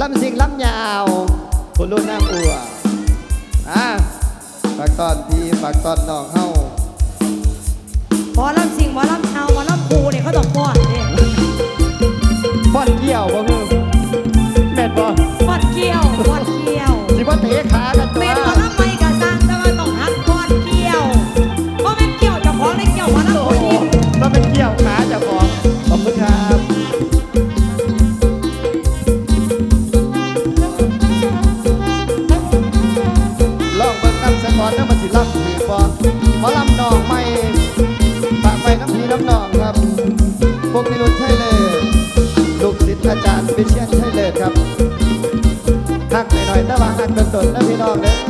ลำสิงลำยาวคุณรุ่นน้ำอัวอะฝากตอนพี่ฝากตอนน้องเฮาหมอลำสิงหมอลำเชาหมอลำครูเนี่ยเขาต้องป้อนเนี่ยป้อนเกี่ยวบ่คือแม่นบ่ป้อนเกี้ยวป้อนเกี้ยวสิบ่เตะขากันตัวเป็น กนิรุนใช่เลยลูกศิษย์อาจารย์วิเชียนใช่เลยครับหักหน่อยๆแต่ว่าหักตนๆนะพี่น้องเด้อ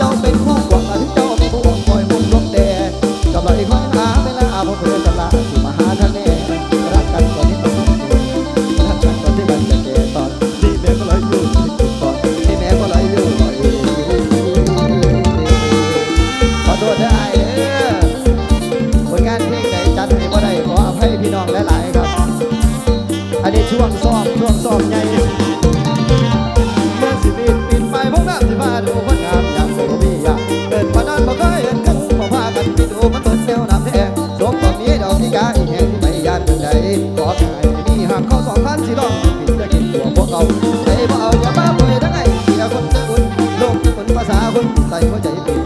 Santo ภาษาคน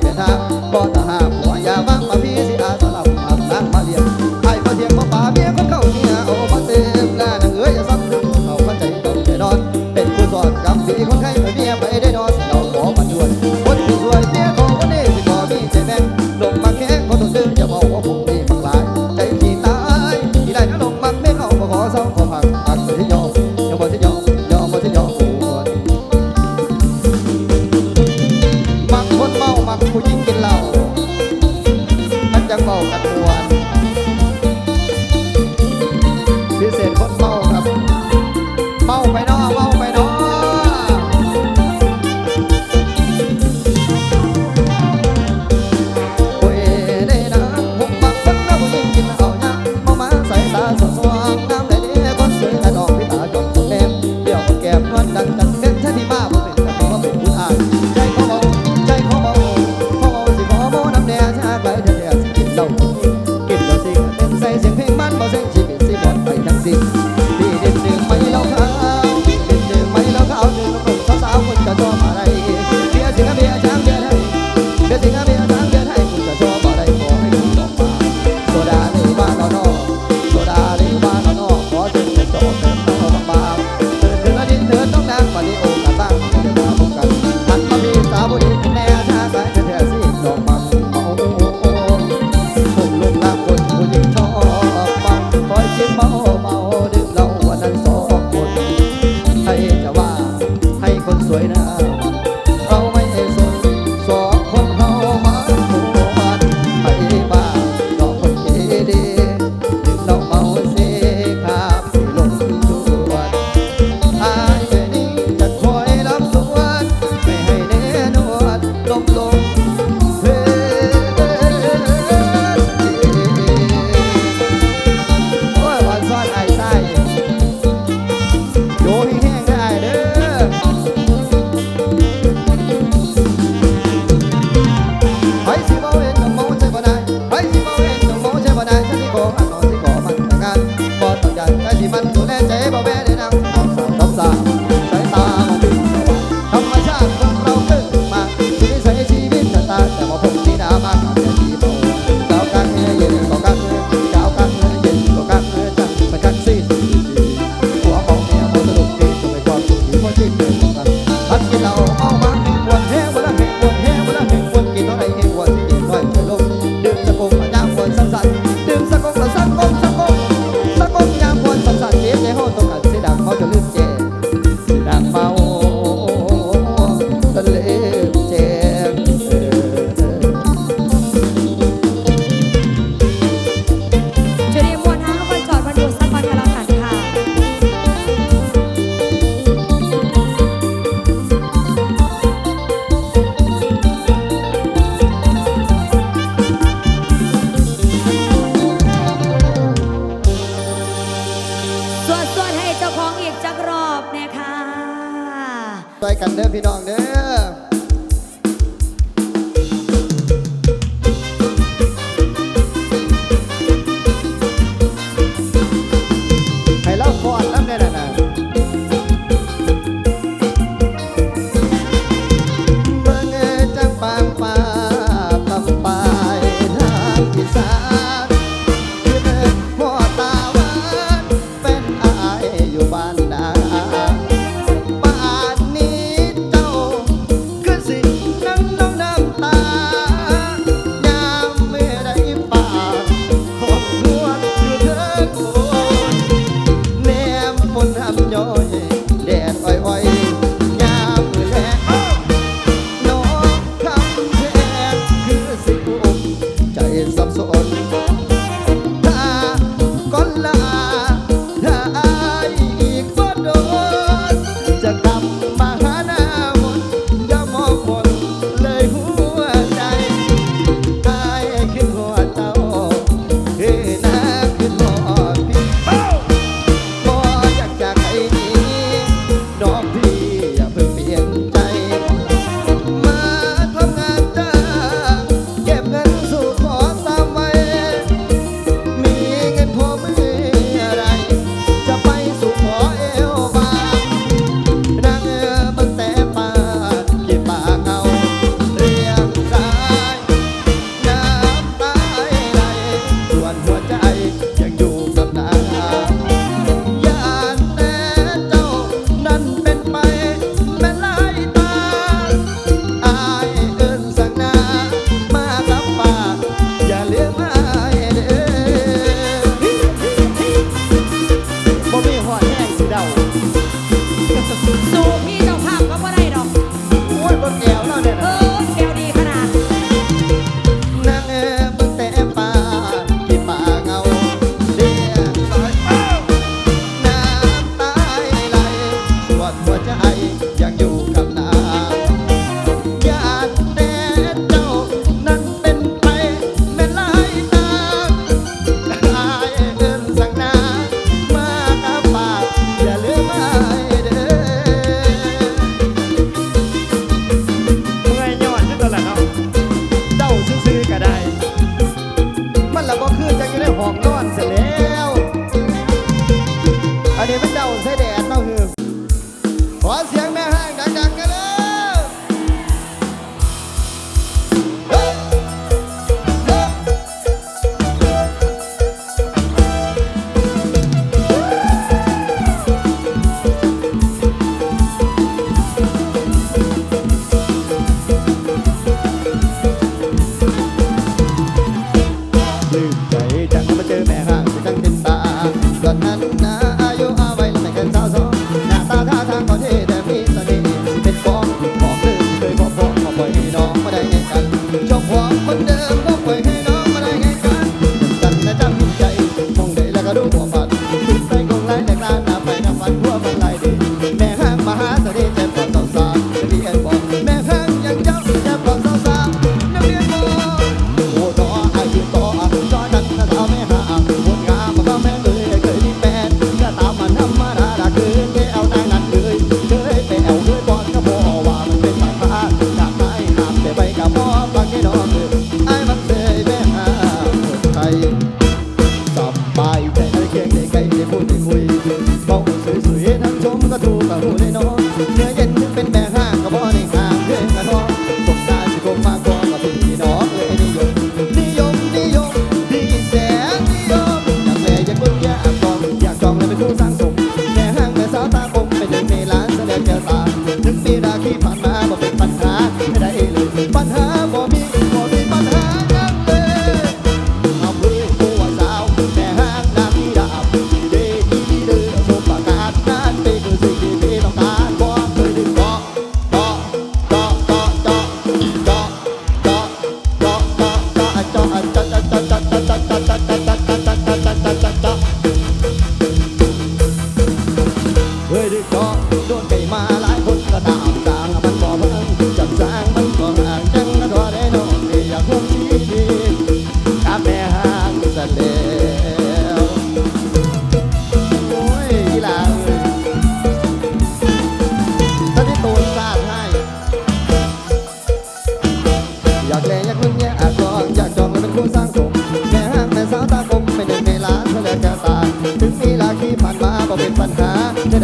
ถึงเวลาที่ผ่านมาบ่เป็นปัญหาจะ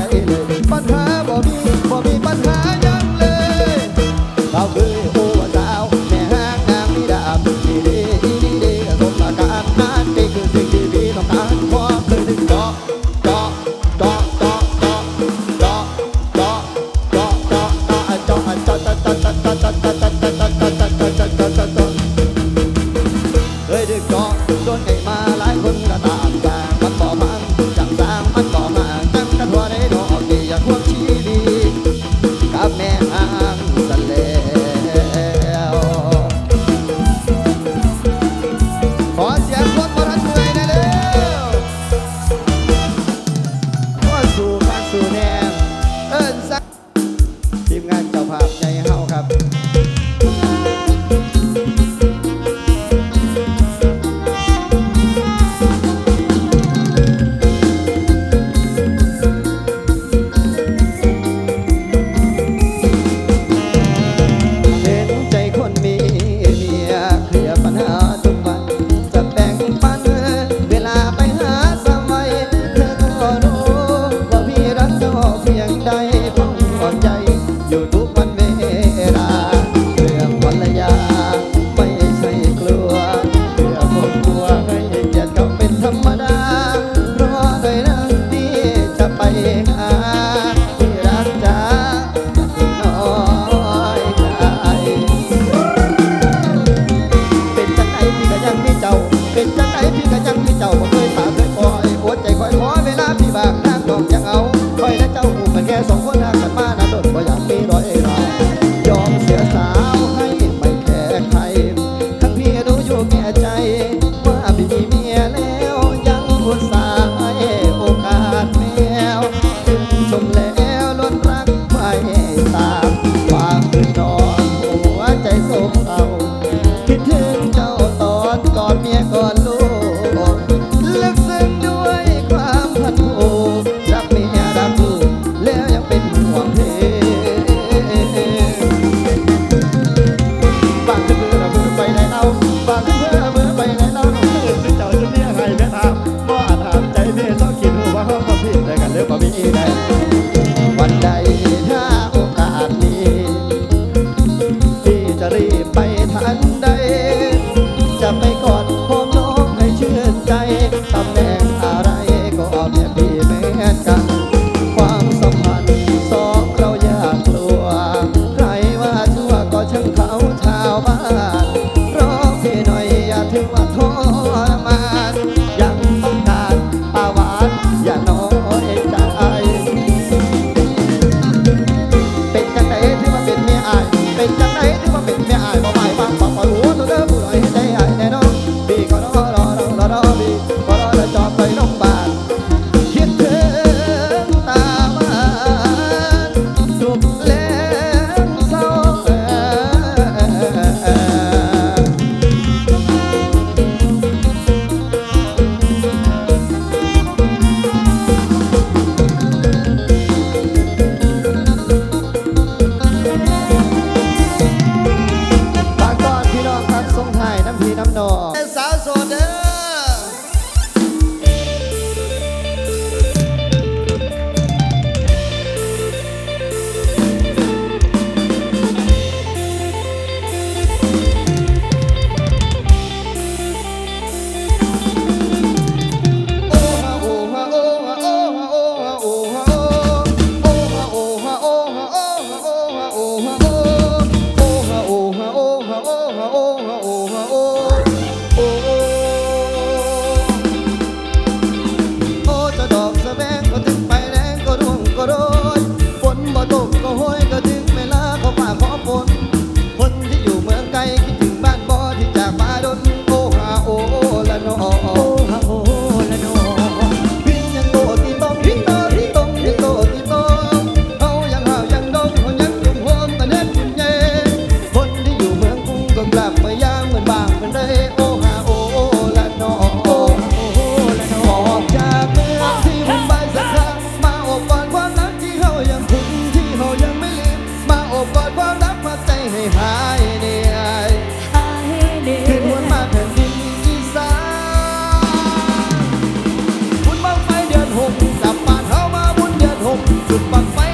จุด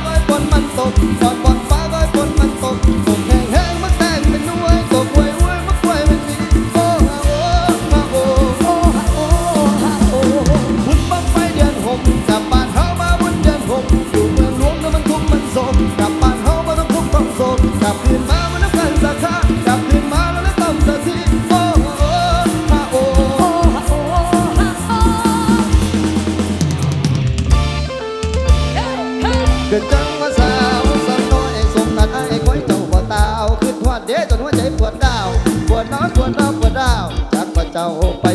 จั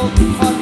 ฝ